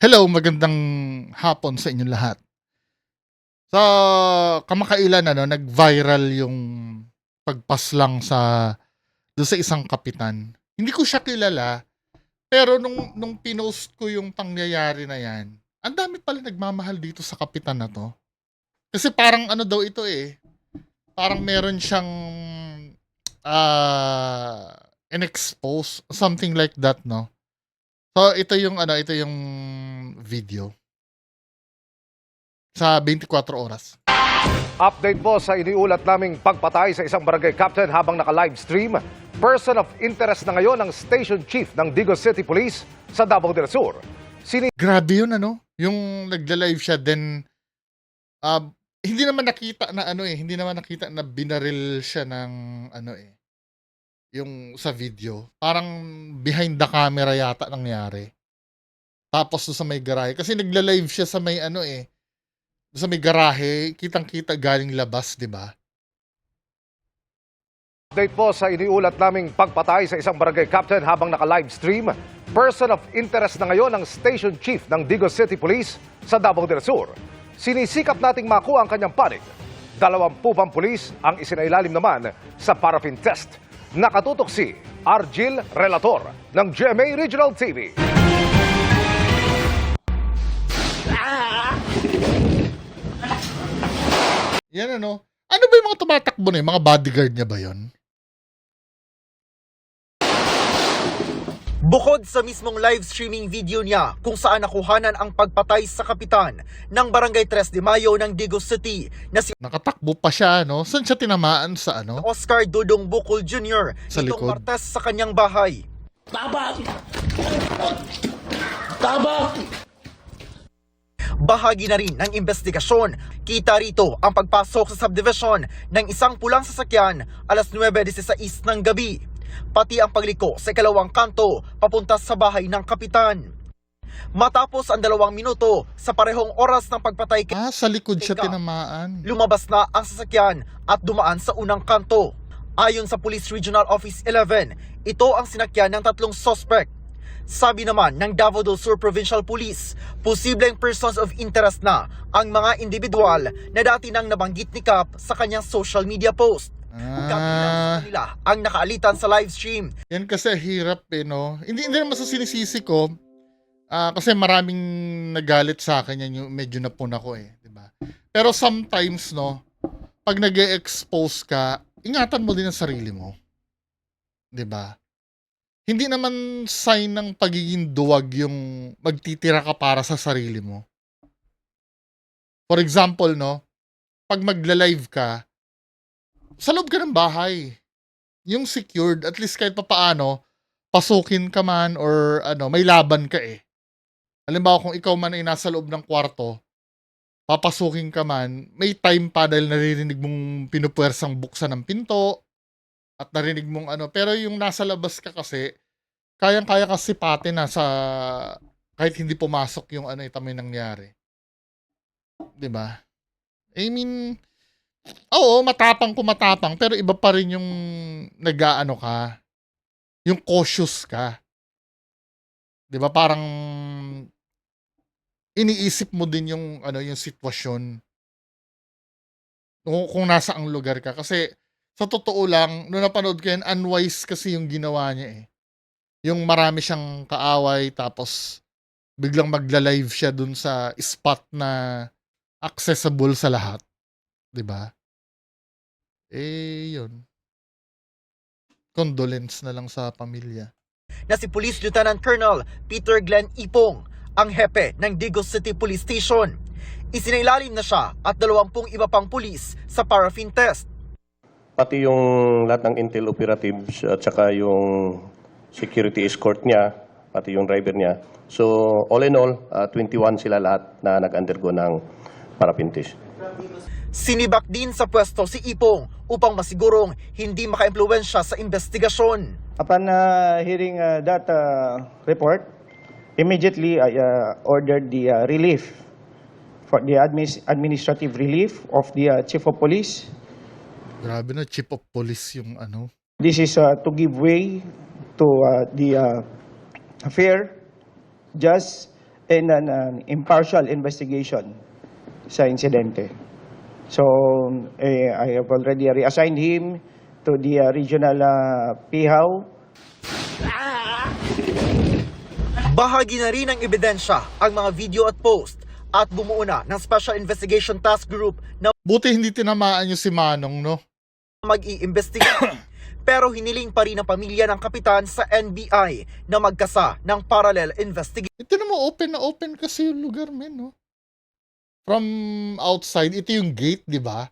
Hello, magandang hapon sa inyong lahat. Sa kamakailan ano, nag-viral yung pagpaslang sa doon sa isang kapitan. Hindi ko siya kilala, pero nung nung pinost ko yung pangyayari na yan, ang dami pala nagmamahal dito sa kapitan na to. Kasi parang ano daw ito eh, parang meron siyang ah in-expose, something like that, no? So, ito yung ano, ito yung video. Sa 24 oras. Update po sa iniulat naming pagpatay sa isang barangay captain habang naka-live stream. Person of interest na ngayon ang station chief ng Digos City Police sa Davao del Sur. Sini Grabe yun, ano? Yung nagla-live siya, then, ah, hindi naman nakita na ano eh, hindi naman nakita na binaril siya ng ano eh, yung sa video. Parang behind the camera yata nangyari. Tapos doon sa may garahe. Kasi nagla-live siya sa may ano eh, sa may garahe, kitang-kita galing labas, di ba? update po sa iniulat naming pagpatay sa isang barangay captain habang naka-live stream. Person of interest na ngayon ang station chief ng Digos City Police sa Davao del Sur. Sinisikap nating makuha ang kanyang panig. Dalawampu pang pulis ang isinailalim naman sa paraffin test. Nakatutok si Argil Relator ng GMA Regional TV. Yan ano. Ano ba yung mga tumatakbo na yun? Mga bodyguard niya ba yun? Bukod sa mismong live streaming video niya kung saan nakuhanan ang pagpatay sa kapitan ng Barangay 3 de Mayo ng Digos City na si Nakatakbo pa siya, no? Saan siya tinamaan sa ano? Oscar Dudong Bukol Jr. Sa nitong likod. Martes sa kanyang bahay. Tama! Tama! Bahagi na rin ng investigasyon. Kita rito ang pagpasok sa subdivision ng isang pulang sasakyan alas 9.16 ng gabi. Pati ang pagliko sa ikalawang kanto papunta sa bahay ng kapitan. Matapos ang dalawang minuto sa parehong oras ng pagpatay kay Ah, sa likod siya tinamaan. lumabas na ang sasakyan at dumaan sa unang kanto. Ayon sa Police Regional Office 11, ito ang sinakyan ng tatlong suspect. Sabi naman ng Davao del Sur Provincial Police, posibleng persons of interest na ang mga individual na dati nang nabanggit ni Cap sa kanyang social media post. Ah, kanila ang nakaalitan sa live stream yan kasi hirap eh, no? Hindi, hindi naman sa sinisisi ko. Ah, kasi maraming nagalit sa akin yan, yung medyo napuna ko eh, di ba? Pero sometimes, no, pag nag expose ka, ingatan mo din ang sarili mo. Di ba? Hindi naman sign ng pagiging duwag yung magtitira ka para sa sarili mo. For example, no, pag magla-live ka, sa loob ka ng bahay, yung secured, at least kahit papaano, pasukin ka man or ano, may laban ka eh. Halimbawa kung ikaw man ay nasa loob ng kwarto, papasukin ka man, may time pa dahil naririnig mong pinupuwersang buksan ng pinto at narinig mong ano. Pero yung nasa labas ka kasi, kayang-kaya kasi pati na sa kahit hindi pumasok yung ano, ito may nangyari. 'Di ba? I mean, Oo, matapang kung matapang, pero iba pa rin yung nag-aano ka, yung cautious ka. 'Di ba? Parang iniisip mo din yung ano, yung sitwasyon. Kung, kung nasa ang lugar ka kasi sa totoo lang, nung napanood ko yan, unwise kasi yung ginawa niya eh. Yung marami siyang kaaway tapos biglang magla-live siya dun sa spot na accessible sa lahat. ba? Eh, yun. Condolence na lang sa pamilya. na si Police Lieutenant Colonel Peter Glenn Ipong, ang hepe ng Digos City Police Station. Isinailalim na siya at dalawampung iba pang pulis sa paraffin test. Pati yung lahat ng intel operatives at saka yung security escort niya, pati yung driver niya. So, all in all, ah, 21 sila lahat na nag-undergo ng paraffin test. Sinibak din sa pwesto si Ipong upang masigurong hindi makaimpluwensya sa investigasyon. Upon uh, hearing uh, that uh, report, immediately I uh, ordered the uh, relief for the admis- administrative relief of the uh, chief of police. Grabe na, chief of police yung ano. This is uh, to give way to uh, the uh, fair, just, and an, an impartial investigation sa insidente. So, eh, I have already reassigned him to the uh, regional uh, PIHAW Bahagi na rin ng ebidensya ang mga video at post at bumuo na ng Special Investigation Task Group na Buti hindi tinamaan yung si Manong, no? Mag-iimbestiga. Pero hiniling pa rin ng pamilya ng kapitan sa NBI na magkasa ng parallel investigation. Ito naman open na open kasi yung lugar, men, no? From outside, ito yung gate, di ba?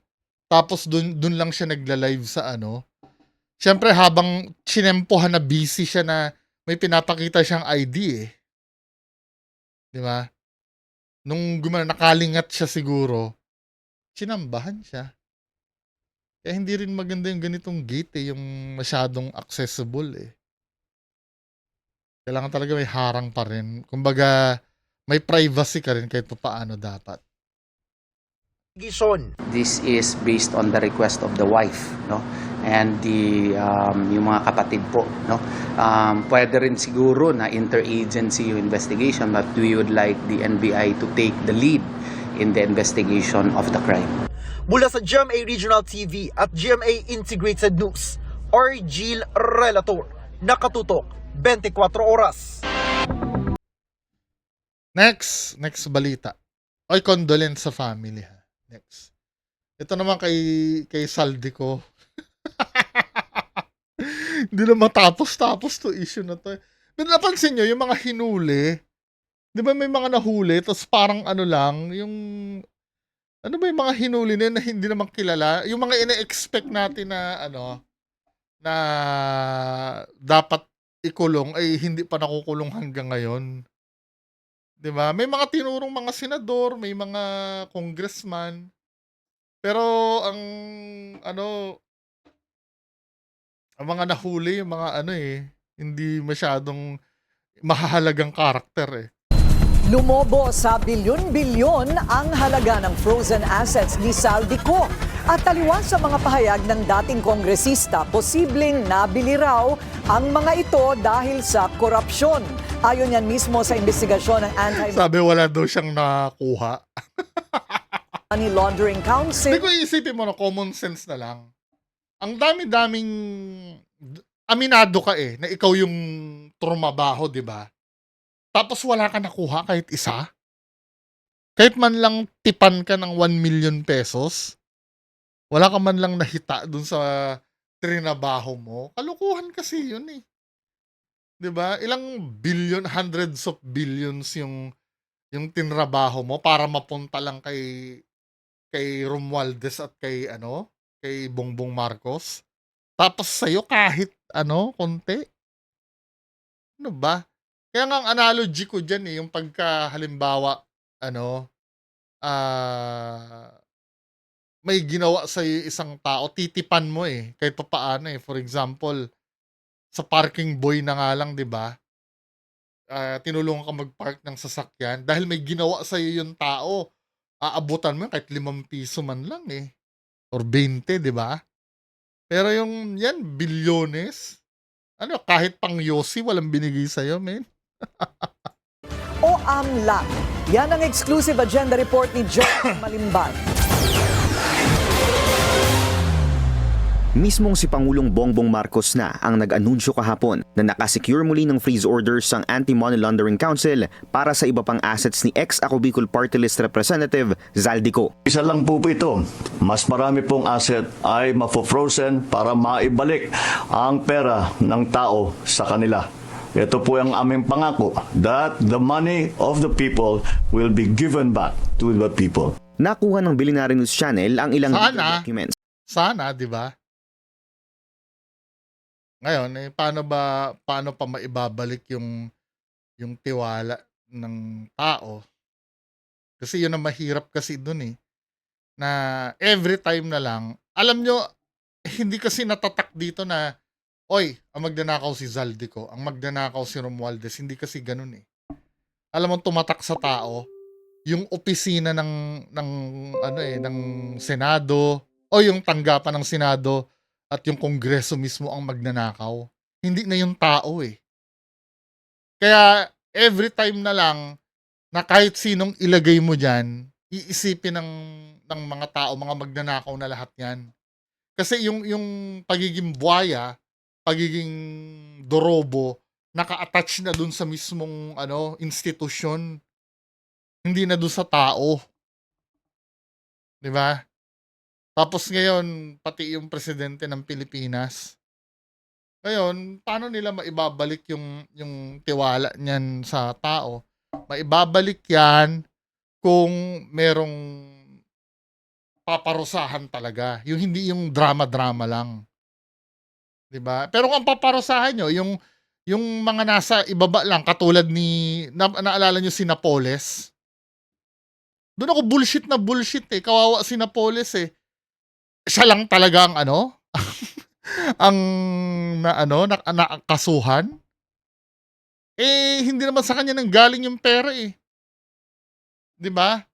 Tapos dun, dun lang siya nagla-live sa ano. Siyempre, habang chinempohan na busy siya na may pinapakita siyang ID eh. Di ba? Nung gumana, nakalingat siya siguro, sinambahan siya. Kaya hindi rin maganda yung ganitong gate eh, yung masyadong accessible eh. Kailangan talaga may harang pa rin. Kumbaga, may privacy ka rin kahit pa paano dapat. This is based on the request of the wife, no? And the um, yung mga kapatid po, no? Um, pwede rin siguro na interagency yung investigation but we would like the NBI to take the lead in the investigation of the crime. Mula sa GMA Regional TV at GMA Integrated News, Orgil Relator, nakatutok 24 oras. Next, next balita. Oy, condolence sa family ha. Next. Ito naman kay kay Saldi ko. Hindi na matapos-tapos to issue na to. Pero napansin nyo, yung mga hinuli, di ba may mga nahuli, tapos parang ano lang, yung, ano ba yung mga hinuli na na hindi naman kilala? Yung mga ina-expect natin na, ano, na dapat ikulong, ay hindi pa nakukulong hanggang ngayon. 'Di ba? May mga tinurong mga senador, may mga congressman. Pero ang ano ang mga nahuli, yung mga ano eh, hindi masyadong mahahalagang karakter eh. Lumobo sa bilyon-bilyon ang halaga ng frozen assets ni Saldico. At taliwas sa mga pahayag ng dating kongresista, posibleng nabili raw ang mga ito dahil sa korupsyon. Ayon yan mismo sa investigasyon ng Anti-Money Sabi wala daw siyang nakuha. Laundering Hindi Council. ko isipin mo na common sense na lang. Ang dami-daming aminado ka eh na ikaw yung trumabaho, 'di ba? Tapos wala ka nakuha kahit isa. Kahit man lang tipan ka ng 1 million pesos, wala ka man lang nahita dun sa trinabaho mo. Kalukuhan kasi yun eh. 'Di ba? Ilang billion, hundreds of billions yung yung tinrabaho mo para mapunta lang kay kay Romualdez at kay ano, kay Bongbong Marcos. Tapos sa'yo kahit ano, konti. Ano ba? Kaya nga ang analogy ko dyan eh, yung pagka halimbawa, ano, ah, may ginawa sa isang tao, titipan mo eh, kahit pa paano eh. For example, sa parking boy na nga lang, di ba? Ah, tinulungan ka mag-park ng sasakyan dahil may ginawa sa yung tao aabutan mo yun kahit limang piso man lang eh. Or 20, di ba? Pero yung yan, bilyones. Ano, kahit pang Yossi, walang binigay sa'yo, men. O AMLA. Yan ang exclusive agenda report ni John Malimban. Mismong si Pangulong Bongbong Marcos na ang nag-anunsyo kahapon na nakasecure muli ng freeze orders ang Anti-Money Laundering Council para sa iba pang assets ni ex-Ako Bicol Party List Representative Zaldico. Isa lang po po ito. Mas marami pong asset ay mafo-frozen para maibalik ang pera ng tao sa kanila. Ito po ang aming pangako that the money of the people will be given back to the people. Nakuha ng Bilinary News Channel ang ilang Sana. documents Sana, di ba? Ngayon, eh, paano ba, paano pa maibabalik yung, yung tiwala ng tao? Kasi yun ang mahirap kasi dun eh. Na every time na lang, alam nyo, hindi kasi natatak dito na, oy, ang magnanakaw si Zaldico, ang magnanakaw si Romualdez, hindi kasi ganun eh. Alam mo, tumatak sa tao, yung opisina ng, ng, ano eh, ng Senado, o yung tanggapan ng Senado, at yung Kongreso mismo ang magnanakaw. Hindi na yung tao eh. Kaya every time na lang na kahit sinong ilagay mo diyan, iisipin ng ng mga tao, mga magnanakaw na lahat 'yan. Kasi yung yung pagiging buhaya, pagiging dorobo, naka-attach na dun sa mismong ano, institusyon. Hindi na dun sa tao. 'Di ba? Tapos ngayon, pati yung presidente ng Pilipinas. Ngayon, paano nila maibabalik yung yung tiwala niyan sa tao? Maibabalik 'yan kung merong paparusahan talaga. Yung hindi yung drama-drama lang. 'Di ba? Pero kung paparusahan nyo, yung yung mga nasa ibaba lang katulad ni na, naalala nyo si Napoles? Doon ako bullshit na bullshit eh. Kawawa si Napoles eh. Siya lang talaga ang ano? ang na ano, na, na kasuhan? Eh, hindi naman sa kanya nang galing yung pera eh. 'Di ba?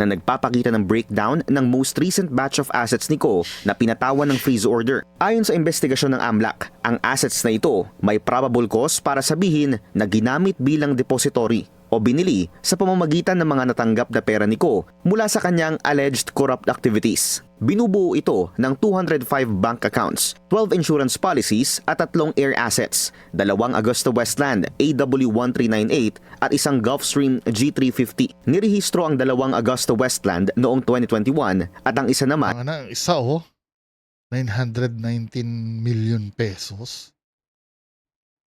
Na nagpapakita ng breakdown ng most recent batch of assets ni Ko na pinatawan ng freeze order. Ayon sa investigasyon ng AMLAC, ang assets na ito may probable cause para sabihin na ginamit bilang depository o binili sa pamamagitan ng mga natanggap na pera ni Ko mula sa kanyang alleged corrupt activities. Binubuo ito ng 205 bank accounts, 12 insurance policies at tatlong air assets, dalawang Augusta Westland AW1398 at isang Gulfstream G350. Nirehistro ang dalawang Augusta Westland noong 2021 at ang isa naman Ang ano, isa oh, 919 million pesos.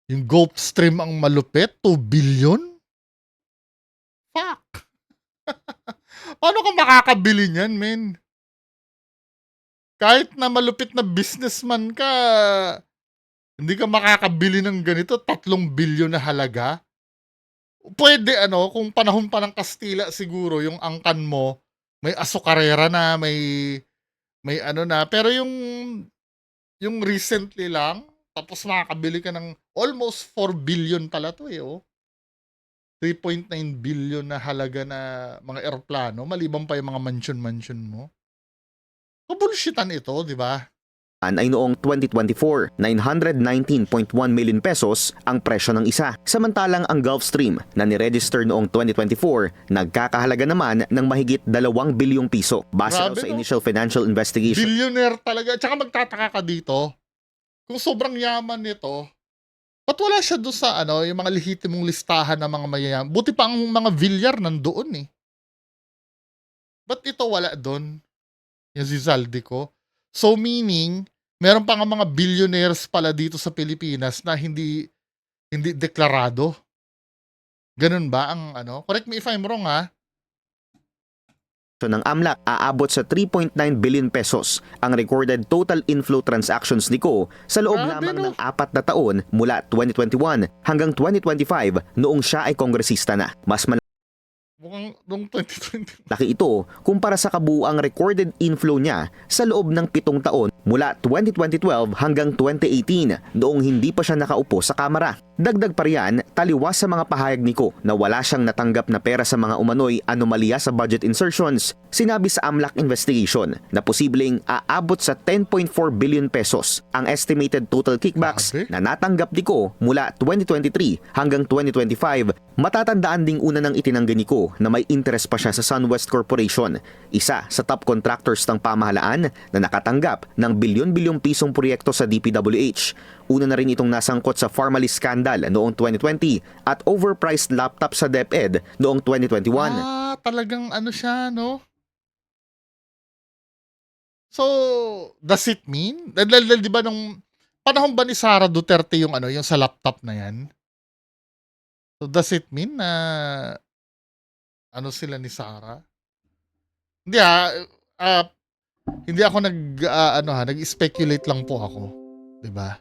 Yung Gulfstream ang malupit, 2 billion? Fuck! Paano ka makakabili niyan, men? Kahit na malupit na businessman ka, hindi ka makakabili ng ganito, 3 billion na halaga. Pwede ano, kung panahon pa ng Kastila siguro, yung angkan mo, may asokarera na, may may ano na. Pero yung yung recently lang, tapos makakabili ka ng almost 4 billion pala to eh, oh. 3.9 billion na halaga na mga eroplano, maliban pa yung mga mansion-mansion mo. Kabulshitan ito, di ba? ay noong 2024, 919.1 million pesos ang presyo ng isa. Samantalang ang Gulfstream na niregister noong 2024, nagkakahalaga naman ng mahigit 2 bilyong piso. Base Grabe, sa no? initial financial investigation. Billionaire talaga. Tsaka magtataka ka dito, kung sobrang yaman nito, ba't wala siya doon sa ano, yung mga lehitimong listahan ng mga mayayaman? Buti pa ang mga Villar nandoon eh. Ba't ito wala doon? Yung si Zaldico. So meaning, meron pa nga mga billionaires pala dito sa Pilipinas na hindi hindi deklarado. Ganun ba ang ano? Correct me if I'm wrong ha. Ng AMLAC aabot sa 3.9 billion pesos ang recorded total inflow transactions ni Ko sa loob Grabe, lamang no? ng apat na taon mula 2021 hanggang 2025 noong siya ay kongresista na. Mas Mukhang noong 2020. malaki ito kumpara sa kabuuang recorded inflow niya sa loob ng pitong taon mula 2012 hanggang 2018 noong hindi pa siya nakaupo sa kamara. Dagdag pa riyan, taliwas sa mga pahayag ni Ko na wala siyang natanggap na pera sa mga umano'y anomalya sa budget insertions. Sinabi sa AMLAC investigation na posibleng aabot sa 10.4 billion pesos ang estimated total kickbacks na natanggap ni Ko mula 2023 hanggang 2025. Matatandaan ding una ng itinanggi ni Ko na may interest pa siya sa SunWest Corporation, isa sa top contractors ng pamahalaan na nakatanggap ng bilyon-bilyong pisong proyekto sa DPWH. Una na rin itong nasangkot sa Pharmaly scandal noong 2020 at overpriced laptop sa DepEd noong 2021. Ah, talagang ano siya, no? So, does it mean? Dahil, di ba nung panahon ba ni Sara Duterte yung ano, yung sa laptop na yan? So, does it mean na ano sila ni Sara? Hindi ah, ah, hindi ako nag ah, ano ha, nag-speculate lang po ako, 'di ba?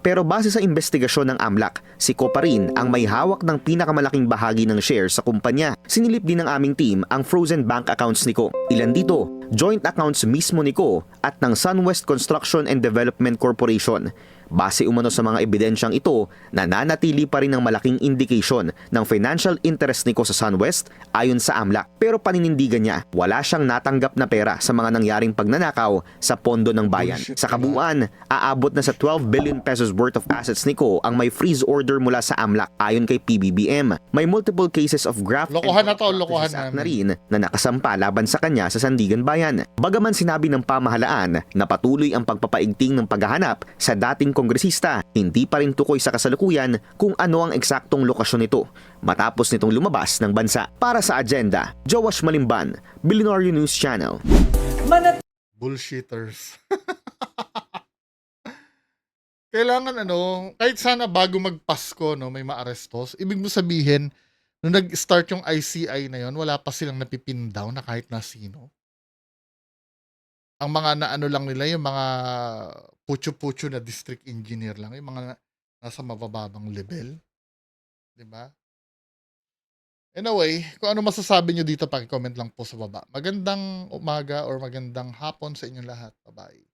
Pero base sa investigasyon ng AMLAC, si Ko pa rin ang may hawak ng pinakamalaking bahagi ng shares sa kumpanya. Sinilip din ng aming team ang frozen bank accounts ni Ko. Ilan dito? Joint accounts mismo ni Ko at ng SunWest Construction and Development Corporation. Base umano sa mga ebidensyang ito, nananatili pa rin ang malaking indication ng financial interest ni Ko sa SunWest ayon sa AMLAC. Pero paninindigan niya, wala siyang natanggap na pera sa mga nangyaring pagnanakaw sa pondo ng bayan. Sa kabuuan, aabot na sa 12 billion pesos worth of assets ni Ko ang may freeze order mula sa AMLAC ayon kay PBBM. May multiple cases of graft and Lokohan na to, lokohan act na rin na nakasampa laban sa kanya sa Sandigan Bayan. Bagaman sinabi ng pamahalaan na patuloy ang pagpapaigting ng paghahanap sa dating kongresista, hindi pa rin tukoy sa kasalukuyan kung ano ang eksaktong lokasyon nito matapos nitong lumabas ng bansa. Para sa agenda, Joash Malimban, Billionaire News Channel. Manat- Bullshitters. Kailangan ano, kahit sana bago magpasko, no, may maarestos. Ibig mo sabihin, nung nag-start yung ICI na yon, wala pa silang napipin down na kahit na sino. Ang mga naano lang nila, yung mga pucho-pucho na district engineer lang, yung mga na- nasa mabababang level. 'Di ba? Anyway, kung ano masasabi nyo dito, paki-comment lang po sa baba. Magandang umaga or magandang hapon sa inyong lahat. Bye-bye.